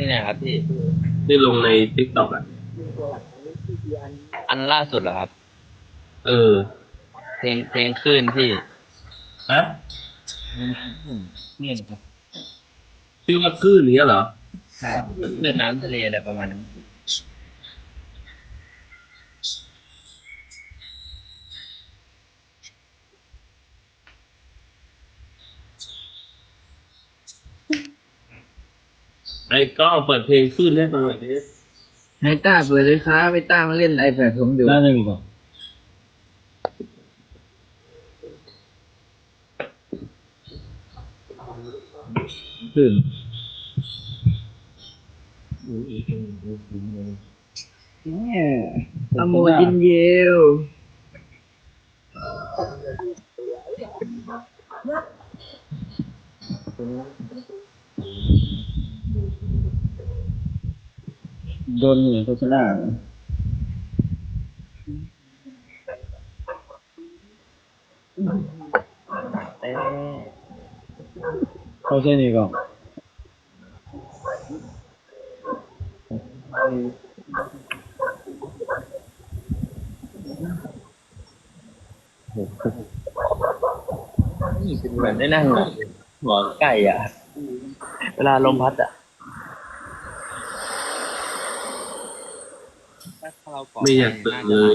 นี่นะครับพี่ที่ลงในทิกตอกอะ อันล่าสุดเหรอครับ เออ เพลงเพลงขึ้นพี่ฮะนี่ครับชื่อว่าคลื่นนี้เหรอใช่เลือดน้ำทะเลอะไรประมาณนั้น ก็เปิดเพลงคลื่นให้ฟังหน่อยดิให้ต้าเปิดเลยครับไปต้ามาเล่นไอแพดผมอยู่ได้หนึ่งก่อนขึ้นเนี่ยอโมจินเยล โดนโฆษณาเขาใช่นี่ก่อนนี่เป็นเหมือนได้นั่งหัวไก่อะ เวลาลมพัดอะ ไม่อยากตื่นเลย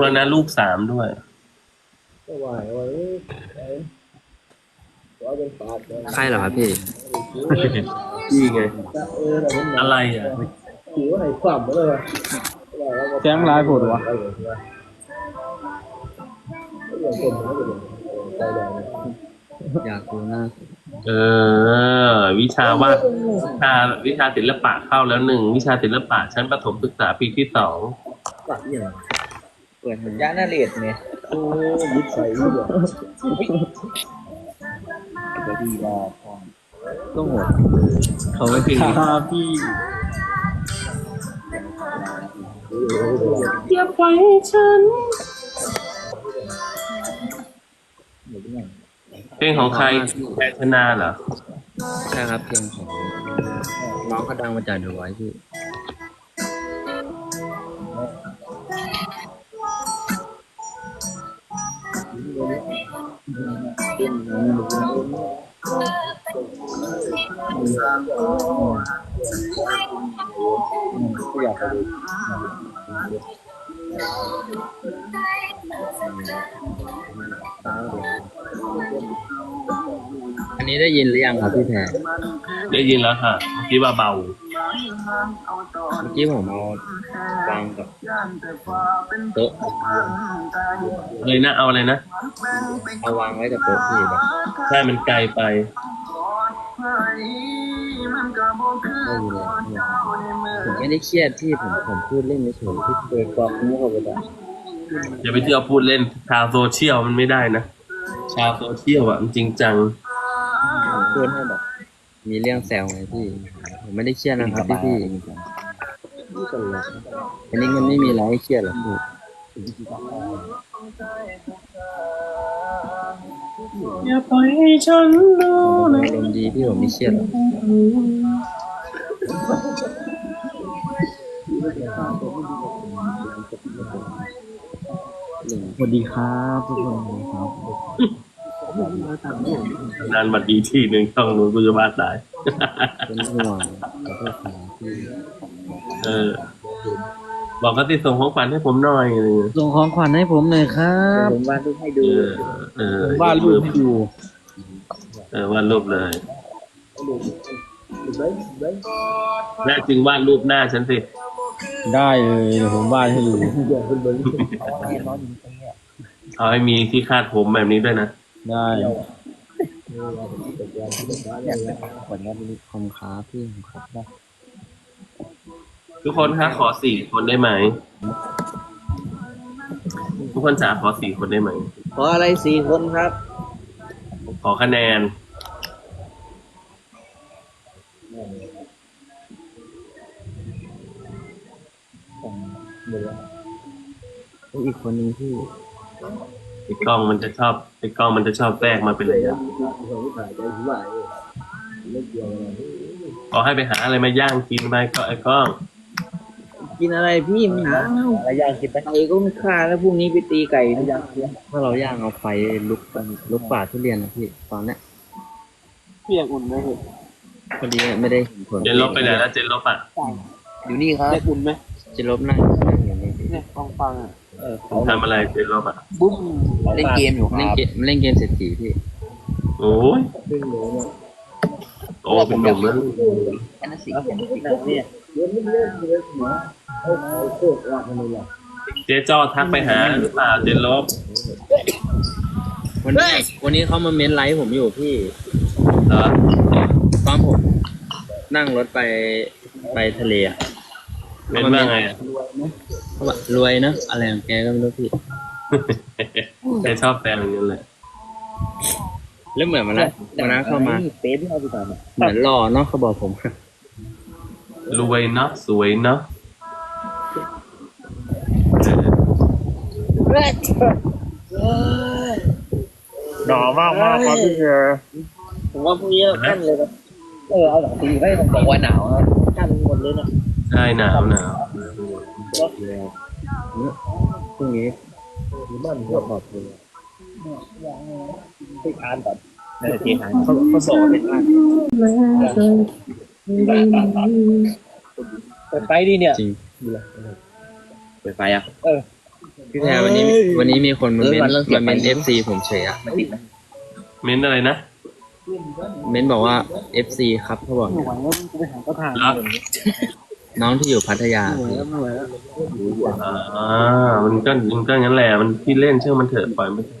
แล้วนะลูกสามด้วยใครเหรอครับพี่นี่ไง อะไรอะแจ้งลายผดวะอยากดูหน้าเออ วิชาวาดวิชาวิชาศิลปะเข้าแล้วหนึ่ง วิชาศิลปะชั้นประถมศึกษาปีที่สองเปิดให้ยานาเรศเนี่ยโอ้ยิบใส่ยิบก็ดีรอพอต้องหัวเขาไม่ถึงตาพี่อย่าปล่อยฉันเพลงของใครแพทนาเหรอใช่ครับเพลงของน้องเขาดังมาจากเดอะไวท์พี่ อยากไปดูอันนี้ได้ยินหรือยังครับพี่แพรได้ยินแล้วค่ะเมื่อกี้ว่าเบา เมื่อกี้ผมเอาวางกับ โต๊ะเลยนะเอาอะไรนะเอาวางไว้กับโต๊ะพี่แบบใช่มันไกลไปไม่ยินเลยผมไม่ได้เครียดพี่ผมผมพูดเล่นเฉยๆพี่เคยกรอกมุกเข้าไปแต่อย่าไปเที่ยวพูดเล่นชาวโซเชียลมันไม่ได้นะชาวโซเชียลอะมันจริงจังผมพูดให้แบบมีเรื่องแซวไงพี่ ผมไม่ได้เครียดนะครับพี่พี่ อันนี้มันไม่มีอะไรให้เครียดหรอกพี่อย่าปล่อยให้ฉันดูผมอารมณ์ดีพี่ผมไม่เครียดหรอกสวัสดีครับทุกคนครับนานมาดีที่หนึ่งช่องนู้นกูจะบ้าตายเป็นห่วงขอโทษครับพี่เออ บอกก็ติดส่งของขวัญให้ผมหน่อยอะไรเงี้ยส่งของขวัญให้ผมหน่อยครับผมวาดรูปให้เอดูอเออผมวาดรูปให้ดูเออวาดรูปเลยแน่จริงวาดรูปหน้าฉันสิ ได้เลยเดี๋ยวผมวาดให้ดูเอาให้มีที่คาดผมแบบนี้ด้วยนะ ได้ขวัญก็มีคอมค้าพี่ผมครับ ทุกคนคะขอสี่คนได้ไหม ทุกคนจ๋าขอสี่คนได้ไหม ขออะไรสี่คนครับ ขอคะแนนอีกคนนึงพี่ไอ้กล้องมันจะชอบไอ้กล้องมันจะชอบแทรกมาเป็นระยะขอให้ไปหาอะไรมาย่างกินไปก็ไอ้กล้อง กินอะไรพี่ไม่หาอะไรย่างกินไปไก่ก็ไม่ฆ่าแล้วพรุ่งนี้ไปตีไก่นะย่างเสียถ้าเราย่างเอาไฟลุกกันลุกป่าทุเรียนนะพี่ตอนเนี้ยเปียกอุ่นไหมพี่พอดีไม่ได้เห็นผลเจนลบไปไหนแล้วเจนลบอะอยู่นี่ครับเปียกอุ่นไหมจะลบนั่งนั่งอยู่นี่พี่เนี่ยฟังฟังอะทำอะไรเจนลบอะบุ้มเล่นเกมอยู่คเล่นรับเกมเล่นเกมเศรษฐีพี่โอ้ยโอ้เป็นหนุ่มแล้วอันนั้นสิเนี่ย เจ๊จ้อทักไปหาหรือเปล่าเจนลบวันนี้วันนี้เขามาเม้นไลฟ์ผมอยู่พี่เหรอตอนผม นั่งรถไปไปทะเลอะเป็นว่าไงอะเขาบอกรวยนะอะไรของแกก็ไม่รู้พี่แกชอบแฟนอย่างนั้นเลยแล้วเหมือนมันนะมันนะเข้ามาเป๊ะที่เอาไปก่อนเหมือนหล่อเนาะเขาบอกผม รวยเนาะสวยเนาะเออหนอมากมากครับพี่เจผมว่าพรุ่งนี้เรากั้นเลยนะเออเอาหลังตีไว้ผมบอกว่าหนาวครับกั้นหมดเลยนะใช่หนาวหนาวพรุ่งนี้ไปทานก่อนเออทีทานเขาเขาบอกว่าเป็นทาน ไปไปดิเนี่ย จริงไปไปอะพี่แพรวันนี้ วันนี้มีคนมาเม้นมาเม้นเอฟซีผมเฉยอะเม้นอะไรนะเม้นบอกว่าเอฟซีครับเขาบอกไม่ไหวแล้วกูไปหาก็ทางแล้วน้องที่อยู่พัทยาไม่ไหวพี่แล้วไม่ไหวแล้วอ่ามันก็มันก็งั้นแหละมันที่เล่นเชื่อมันเถอะปล่อยมันเถอะ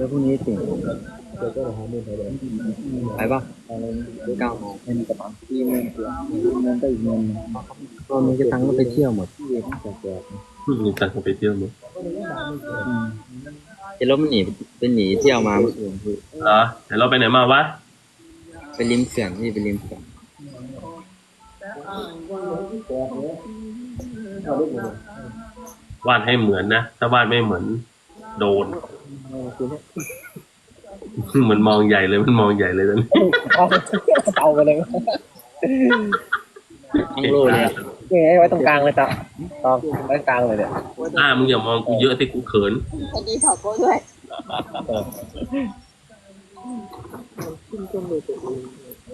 ล้วพรุ่งนี้ตื่นไปปะเก้าโมงเป็นกระเป๋าที่เงินเงินก็อีกเงินก็มีกระตังก็ไปเที่ยวหมดที่เงินแจกมีตังค์ไปเที่ยวมั้ยเจรถมันหนีเป็นหนีเที่ยวมาเมื่อคืนพี่เหรอเดี๋ยวเราไปไหนมาวะไปริมเขื่อนพี่ไปริมเขื่อนวาดให้เหมือนนะ ถ้าวาดไม่เหมือน โดนเหมือนมองใหญ่เลยมันมองใหญ่เลยตอนนี้เอาไปเลยทั้งโลกเลยอะนี่ไว้ตรงกลางเลยจ้ะตองไว้กลางเลยเนี่ยอ่ามึงอย่ามองกูเยอะที่กูเขินพอดีถอดโก้ด้วย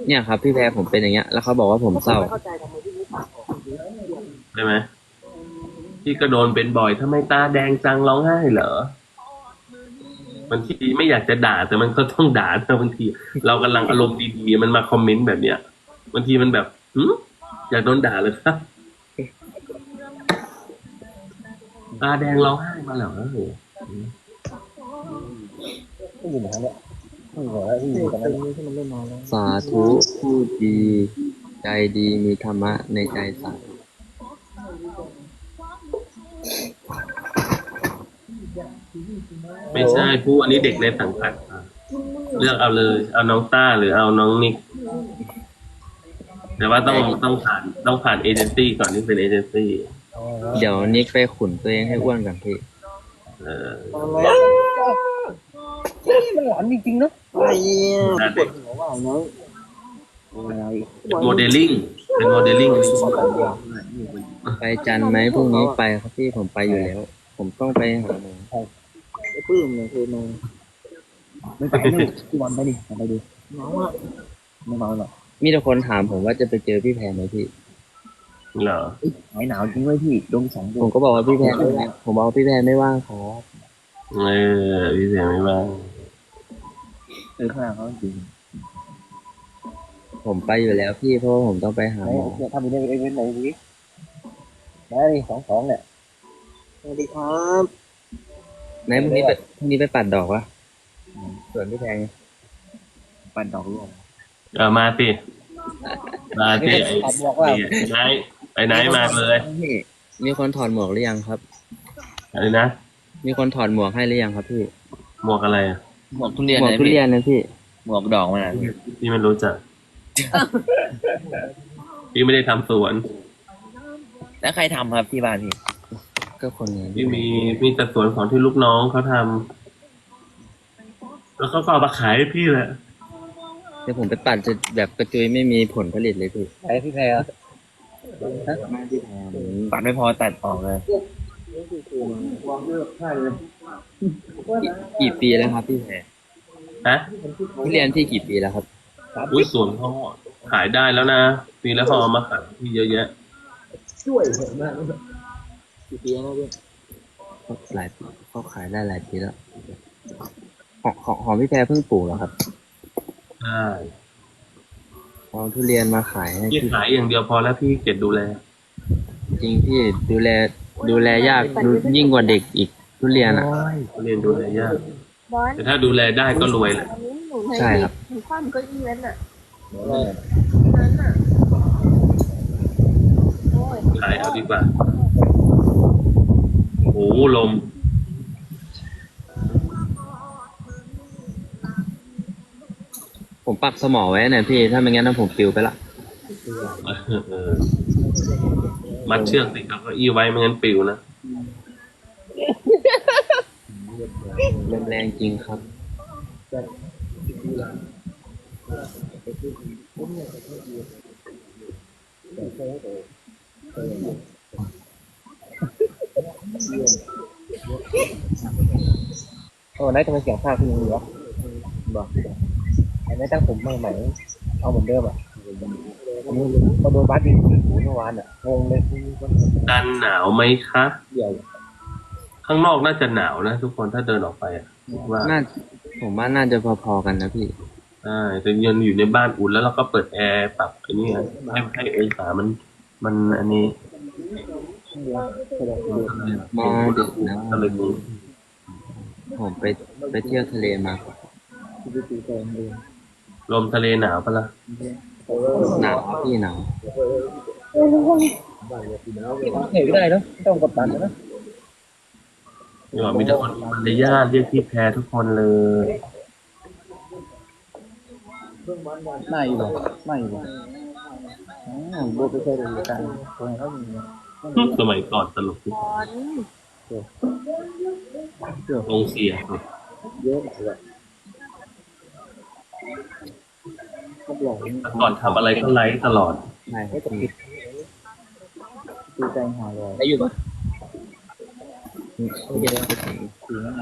เนี่ยครับ พี่แพรผมเป็นอย่างเงี้ย แล้วเขาบอกว่าผมเศร้าเข้าใจทำไมพี่ไม่ถอดใช่ไหมพี่ก็โดนเป็นบ่อยทำไมตาแดงจังร้องไห้เหรอ บางทีไม่อยากจะด่า แต่มันก็ต้องด่านะบางที เรากำลังอารมณ์ดีๆมันมาคอมเมนต์แบบเนี้ยบางทีมันแบบหืมอยากโดนด่าเลยครับตาแดงร้องไห้มาเหรอไม่อยู่ไหนเนี่ยไม่ไหวแล้วที่อยู่ตรงนั้นที่มันไม่มาแล้วสาธุพูดดี ใจดีมีธรรมะในใจสาธุ ไม่ใช่ผู้อันนี้เด็กในสังกัดอะเลือกเอาเลย เอาน้องต้าหรือเอาน้องนิก แต่ว่าต้องต้องผ่านต้องผ่านเอเจนซี่ก่อนที่เป็นเอเจนซี่เดี๋ยวนิกไปขุนตัวเองให้อ้วนกันพี่เออนี่มันหลอนจริงๆนะอะไรเนี่ยน่าเด็กหัวว่าเนาะอะไรโมเดลลิ่งเป็นโมเดลลิ่งไปจันทร์ไหมพรุ่งนี้ไปครับพี่ผมไปอยู่แล้ว ผมต้องไปหาหมอ ไอ้ปื้มเนี่ยคือมันไม่ไปนี่พี่บอลไปดิไปดิเมาอะไม่เมาหรอกมีแต่คนถามผมว่าจะไปเจอพี่แพรไหมพี่ เหรอหายหนาวจริงไว้พี่ดงสองดผวมงก็บอกว่าพี่แพรไม่ว่างผมบอกว่าพี่แพรไม่ว่างครับเออพี่เสียไม่ว่าเออข้างหลังเขาจริงผมไปอยู่แล้วพี่เพราะว่าผมต้องไปหาไหนหมอเนี่ยทำอยู่ในเอเวนต์ไหนดิได้สองสองเนี่ยสวัสดีครับ ไหนพรุ่งนี้ไปพรุ่งนี้ไปปัดดอกวะส่วนพี่แพรไงปั่นดอกร่วงเออมาสิมาสิไอ้บอกว่าไอ้ไหนไอ้ไหนมาเลยพี่มีคนถอดหมวกหรือยังครับ อะไรนะ มีคนถอดหมวกให้หรือยังครับพี่ หมวกอะไรอะหมวกทุเรียนหมวกทุเรียนนะพี่ หมวกดอกมันอะพี่ไม่รู้จัก พี่ไม่ได้ทำสวน แล้วใครทำครับที่บ้านพี่ ก็คนนี้พี่มีมีแต่สวนของที่ลูกน้องเขาทำแล้วเขาก็เอามาขายให้พี่แหละเดี๋ยวผมไปปัดจะแบบกระจุยไม่มีผลผลิตเลยพี่ไหนพี่แพรไม่พี่แพรมันปัดไม่พอตัดออกเลยกี่ปีแล้วครับพี่แพรฮะทุเรียนที่กี่ปีแล้วครับ อุ้ยสวนเขาขายได้แล้วนะปีแล้วเขาเอามาขายที่เยอะแยะกี่ ปีแล้วพี่หลายปีเขาขายได้หลายปีแล้วของของของพี่แพรเพิ่งปลูกเหรอครับใช่เอาทุเรียนมาขายให้พี่พี่ขายอย่างเดียวพอแล้วพี่เก็บดูแล จริงพี่ดูแลดูแลยากดูยิ่งกว่าเด็กอีกทุเรียนอะ เรียนดูแลยาก บอลแต่ถ้าดูแลได้ก็รวยแหละ อันนี้หนูใช่ครับ หนูคว่ำเก็อี้นั้นน่ะนั้นน่ะโอ้ยขายเอาดีกว่า โอ้โหลม ผมปักสมอไว้เนี่ยพี่ ถ้าไม่งั้นนะผมปลิวไปละเออมัดเชือกติดกับเก้าอี้ไว้ไม่งั้นปลิวนะลมแรงจริงครับ โอ้ไหนทำไมเสียงภาคขึ้นอย่างนี้วะบอกไอ้ไหนตั้งผมใหม่ๆเอาเหมือนเดิมอะอันนี้พอโดนบัสยิงหูเมื่อวานอะงงเลยกันหนาวไหมคะเดี่ยวข้างนอกน่าจะหนาวนะทุกคนถ้าเดินออกไปอะคิดว่าน่าผมว่าน่าจะพอๆกันนะพี่ใช่แต่เงินอยู่ในบ้านอุ่นแล้วเราก็เปิดแอร์ปรับไอ้นี่ไงให้ให้องศามัน มันอันนี้ มาดึกนะก็เลยมีผมไปไปเที่ยวทะเลมาลมทะเลหนาวปะล่ะหนาวพี่หนาวเหนื่อยก็ได้เนอะไม่ต้องกดดันนะนี่ว่ามีแต่คนมีมารยาทเรียกพี่แพรทุกคนเลยไม่อยู่หรอไม่อยู่หรออ๋อโบไปเคยดูกันตัวไหนเขามี สมัยก่อนตลกที่บอลองเสียเยอะเลยเขาบอกแต่ก่อนทำอะไรก็ไลฟ์ตลอดใช่ครับพี่ตีใจหายเลยได้อยู่ปะตีไม่น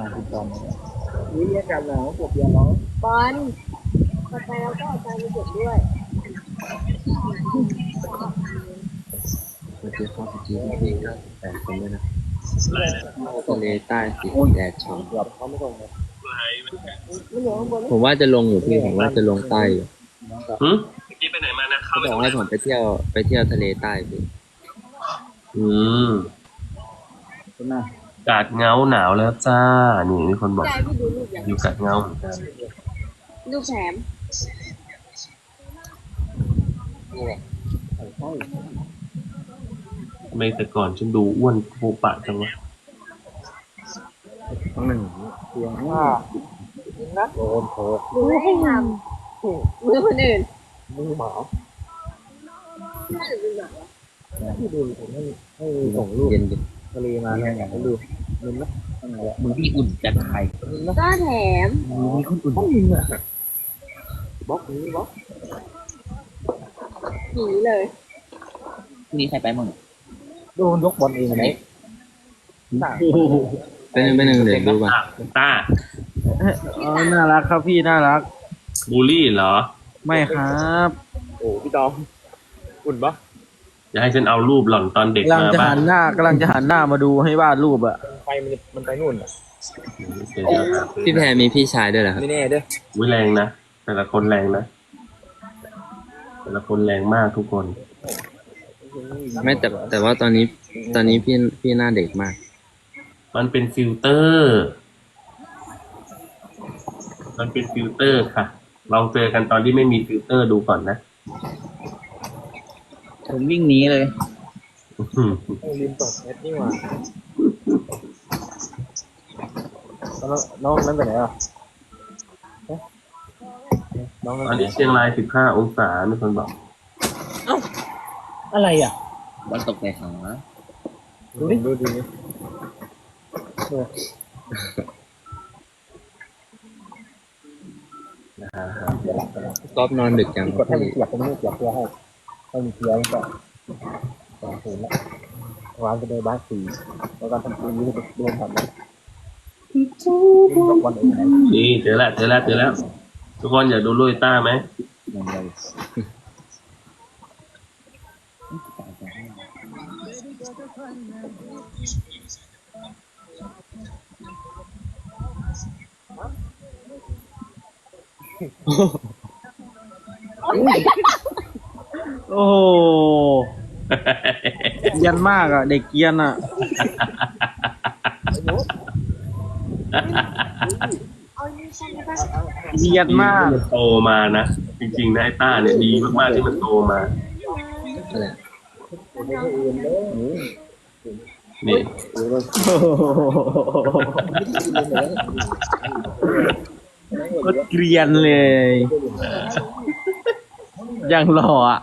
านตีตอนนี้นี่อากาศหนาวปวดยร์ร้อนบอลต่อไปเราก็เอาใจมาเก็บด้วย สวัสดีครับพี่พี่เก้าสิบแปดคนด้วยนะทะเลใต้สีแดดฉ่เกือบเขาไม่ตรงเลยมันอยู่ข้างบนำผมว่าจะลงอยู่พี่ผมว่าจะลงใต้อยู่น้องกับหืมพี่ไปไหนมานะเขาบอกให้ผมไปเที่ยวไปเที่ยวทะเลใต้พี่อืมคุณน่ะกาดเงาหนาวแล้วจ้า นี่มีคนบอกใจพี่ดูรูปอย่างอยู่กาดเงาเหมือนกันรูปแถมใช่ ทำไมแต่ก่อนฉันดูอ้วนโปปะจังวะต้งหนึ่งเสียงว่านะโดนโผล่ดูให้ทำมือคนอื่นมือหมาน่าจะเป็นแบบที่ดูผมให้ให้ส่งรูปเย็นดิทะเลมาให้ให้ดูมึงนะนั่นแหละมึงพี่อุ่นจากไทยก็แถมมีคนอุ่นมึงอะบล็อกนี้บล็อกหนีเลยนี้ใครไปมั่ง โดนยกบอลเองไหมเป็นเป็นหนึ่งเดี๋ยวดูก่อนอะต้าอ๋อน่ารักครับพี่น่ารัก บูลลี่เหรอ ไม่ครับโอ้พี่ตองอุ่นปะจะให้ฉันเอารูปหล่อนตอนเด็กกำลังมาจะบ้าหังนหน้ากำลังจะหันหน้ามาดูให้วาดรูปอะไฟมันมันไปนู่นอะเดี๋ยวจะหาพี่แพรมีพี่ชายด้วยเหรอครับไม่แน่เด้อวิแรงนะ แต่ละคนแรงนะ แต่ละคนแรงมากทุกคน ไม่แต่แต่ว่าตอนนี้ตอนนี้พี่พี่หน้าเด็กมาก มันเป็นฟิลเตอร์ มันเป็นฟิลเตอร์ค่ะ ลองเจอกันตอนที่ไม่มีฟิลเตอร์ดูก่อนนะ ผมวิ่งหนีเลยอื้อหือลืมตกเน็ตนี่หว่าแล้วน้องนั้นไปไหนอะน้องนั้นตอนนี้เชียงราย 15 องศามีคนบอก อะไรอะวันตกในหาดูดิ ดูดิกอฟนอนดึกจังกดให้พี่มันเสียบตรงนี้เสียบเพื่อให้ให้มันเคลียร์มันก่อนสองศูนย์ละวางไปเลยบ้านสี่แล้วก็ทำปืนนี้ไปรวมทำเลยยกวันเองไหนนี่เจอแล้วเจอแล้วเจอแล้ว ทุกคนอยากดูลุยต้าไหม โอ้โหเกรียนมากอะ เด็กเกรียนอะเอานี่ใช่ไหมปะเกรียนมากมันโตมานะจริงๆนะไอ้ต้าเนี่ยดีมากๆที่มันโตมาอะไร นี่ก็เกรียนเลยอย่างหล่ออะ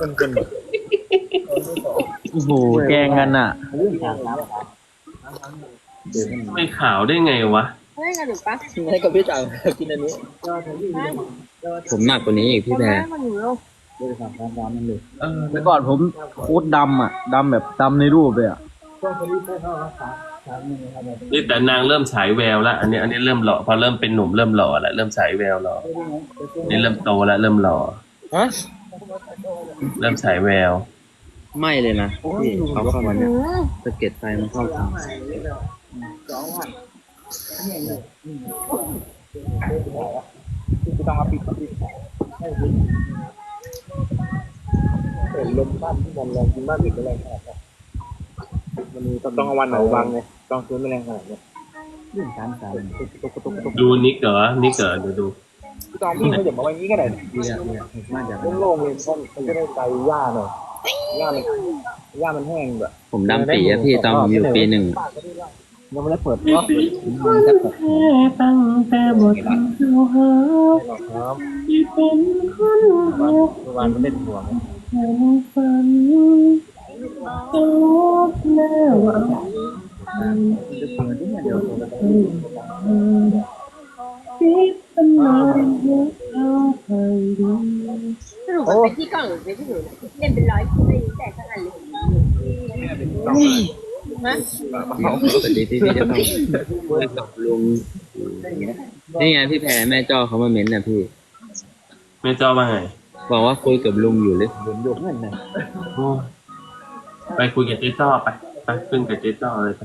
คนคนโอ้โหแกล้งกันอะเรื่องทางน้ำครับไม่ขาวได้ไงวะโอ้เล่นกันหรือปะให้กับพี่จังกินอันนี้ผมหนักกว่านี้อีกพี่แพรมันอยู่ลูกด้วยความร้อนมันเลยเออเมื่อก่อนผมโคตรดำอะดำแบบดำในรูปเลยอะ นี่แต่นางเริ่มฉายแววแล้วอันนี้อันนี้เริ่มหล่อพอเริ่มเป็นหนุ่มเริ่มหล่อแล้วเริ่มฉายแววหล่อนี่เริ่มโตแล้วเริ่มหล่อฮะเริ่มฉายแวว ไม่เลยนะพี่เขาเข้ามาอืเนี่ยมสะเก็ดไฟมันเข้าทางพี่ต้องมาปิดปิดเห็นลมบ้านที่มันแรงกินบ้านปิดแรงขนาดนี้ มันมีต้องเอาวันไหนวางไงต้องซื้อไม่แรงขนาดนี้ยิ่งการสารตุ๊กตุ๊กตุ๊กตุ๊กดูนิกเหรอนิกเหรอเดี๋ยวดูพี่ตอมพี่เขาอย่ามาไว้นี้ก็ได้พี่อะพี่อะน่าจะโล่งๆเลยต้นมันจะได้ใจหญ้าหน่อยหญ้ามันหญ้ามันแห้งแบบผมดำปีอะพี่ตอนผมอยู่ปีหนึ่งยังไม่ได้เปิดก็มันจะเปิดตั้งแต่บทเราหาครับที่เป็นคนเมื่อวานมันเล่นหัว สรุปมันเป็นที่กล่องหรือเป็นที่หนูเล่นเป็นร้อยชิ้นเลยแต่ทั้งอันเลยนะสวัสดีพี่พี่จะต้องคุยกับลุงนี่ไงพี่แพรแม่จ้อเขามาเม้นต์นะพี่ แม่เจ้าว่าไงบอกว่าคุยกับลุงอยู่เลยโดนโยกเงินนะ โอ้ ไปคุยกับเจ๊จ้อไปไปขึ้นกับเจ๊จ้อเลยไป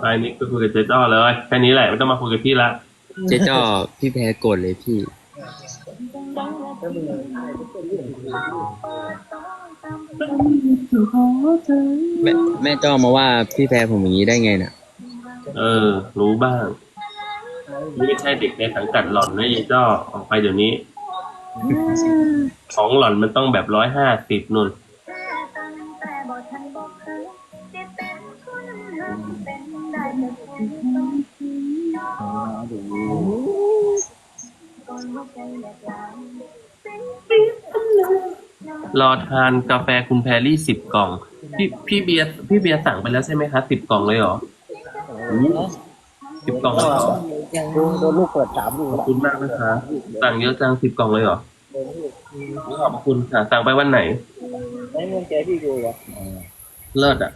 ไปนี่ก็คุยกับเจ๊จ้อเลยแค่นี้แหละไม่ต้องมาคุยกับพี่ละเจ๊จ้อพี่แพรโกรธเลยพี่ แม่แม่จ้อมาว่าพี่แพรผมอย่างนี้ได้ไงน่ะ เออ รู้บ้าง นี่ไม่ใช่เด็กในสังกัดหล่อนนะยายจ้อออกไปเดี๋ยวนี้ ของหล่อนมันต้องแบบร้อยห้าสิบนุ่นรอทานกาแฟคุณแพรรี่สิบกล่อง พี่พี่เบียร์พี่เบียร์สั่งไปแล้วใช่ไหมคะสิบกล่องเลยเหรอสิบกล่องเลยเหรอ โดนลูกเปิดสามอยู่ขอบคุณมากนะคะ สั่งเยอะจังสิบกล่องเลยเหรอขอบคุณค่ะ สั่งไปวันไหนไม่เงินแกพี่ดูเหรอเลิศอะ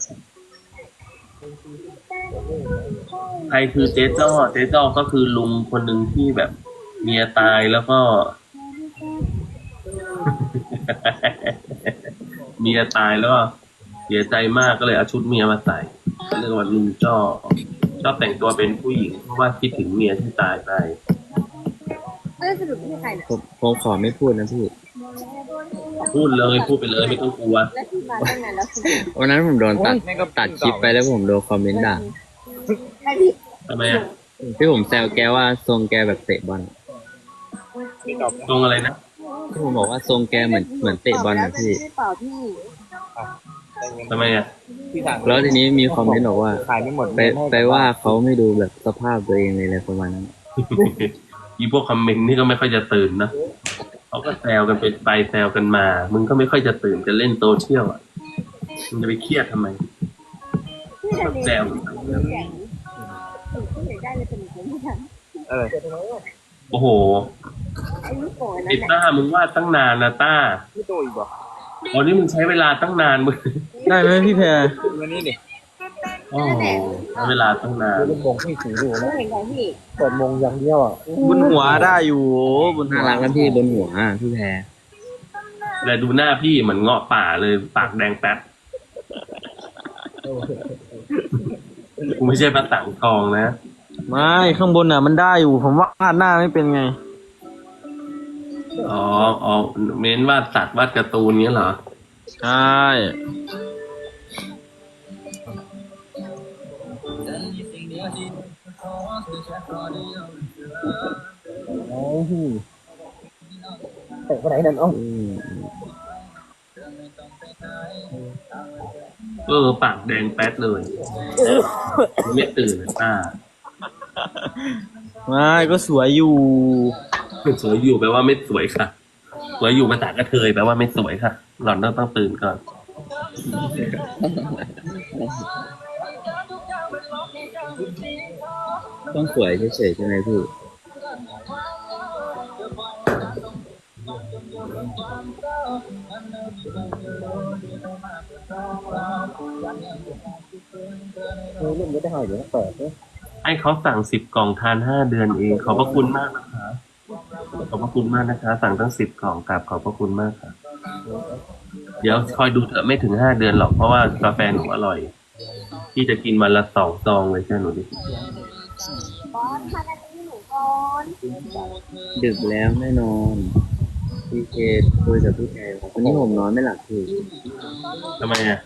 ใครคือเจ๊จ้อเจ๊จ้อก็คือลุงคนหนึ่งที่แบบเมียตายแล้วก็ เมียตายแล้วก็เสียใจมากก็เลยเอาชุดเมียมาใส่เรียกว่าลุงจ้อ ชอบแต่งตัวเป็นผู้หญิงเพราะว่าคิดถึงเมียที่ตายไปเออสรุปที่ใครเนี่ยผมผมขอไม่พูดนะพี่พูดเลยพูดไปเลยไม่ต้องกลัว แล้วที่มาตั้งนานแล้วคือวันนั้นผมโดนตัดตัดคลิปไปแล้วผมโดนคอมเมนต์ด่าใครพี่ทำไมอะที่ผมแซวแกว่าทรงแกแบบเตะบอลตรงอะไรนะที่ผมบอกว่าทรงแกเหมือนเหมือนเตะบอลนะพี่ไม่เปล่าพี่ ทำไมอะพี่สั่งแล้วทีนี้มีคอมเมนต์บอกว่า ขายไม่หมดไปไปว่าเขาไม่ดูแบบสภาพตัวเองเลยอะไรประมาณนั้นอีพวกคอมเมนต์นี่ก็ไม่ค่อยจะตื่นนะเขาก็แซวกันไปไปแซวกันมา มึงก็ไม่ค่อยจะตื่นจะเล่นโซเชียลอะมึงจะไปเครียดทำไมพี่ดันแซเองวแข็งหนูที่ไหนได้เลยเป็นหนูไม่ทันเออโอ้โหไอ้ลูกโป่งอันไอ้นั้นแหละต้ามึงวาดตั้งนานนะต้าพี่โตอีกบอกตอนนี้มึงใช้เวลาตั้งนานมึง ได้ไหมพี่แพรวันนี้ดิโอ้โหใช้เวลาตั้งนาน เป็นมงที่ถือดูหนูนะเห็นของพี่เปิดมงอย่างเดียวอะบนหัวได้อยู่บนหัน่าวรักนะพี่บนหัวอะพี่แพรแต่ดูหน้าพี่เหมือนเงาะป่าเลยปากแดงแป๊ดกูไม่ใช่ภาษาทองนะไม่ข้างบนอะ มันได้อยู่ผมวาดหน้าไม่เป็นไง อ๋ออ๋อเม้นวาดสัตว์วาดการ์ตูนเงี้ยเหรอ ใช่ แต่วันไหนนั่นเอ้าอืมเออปากแดงแป๊ดเลยไม่ตื่นนะต้าไม่ก็สวยอยู่สวยอยู่แปลว่าไม่สวยค่ะ สวยอยู่ภาษากระเทยแปลว่าไม่สวยค่ะ หล่อนต้องต้องตื่นก่อนต้องสวยเฉยๆใช่ไหมพี่ เออเล่นไม่ได้เดี๋ยวเปิดเนี่ยให้เขาสั่งสิบกล่องทานห้าเดือนเอง ขอบพระคุณมากนะคะ ขอบพระคุณมากนะคะ สั่งตั้งสิบกล่องกราบขอบพระคุณมากค่ะ เดี๋ยวคอยดูเถอะไม่ถึงห้าเดือนหรอกเพราะว่ากาแฟหนูอร่อย พี่จะกินวันละสองซองเลยใช่หนูดิบอสมานาทีหนูก่อน ดึกแล้วแน่นอน พี่เคคุยกับพี่แพรครับวันนี้ผมนอนไม่หลับพี่ทำไมอะ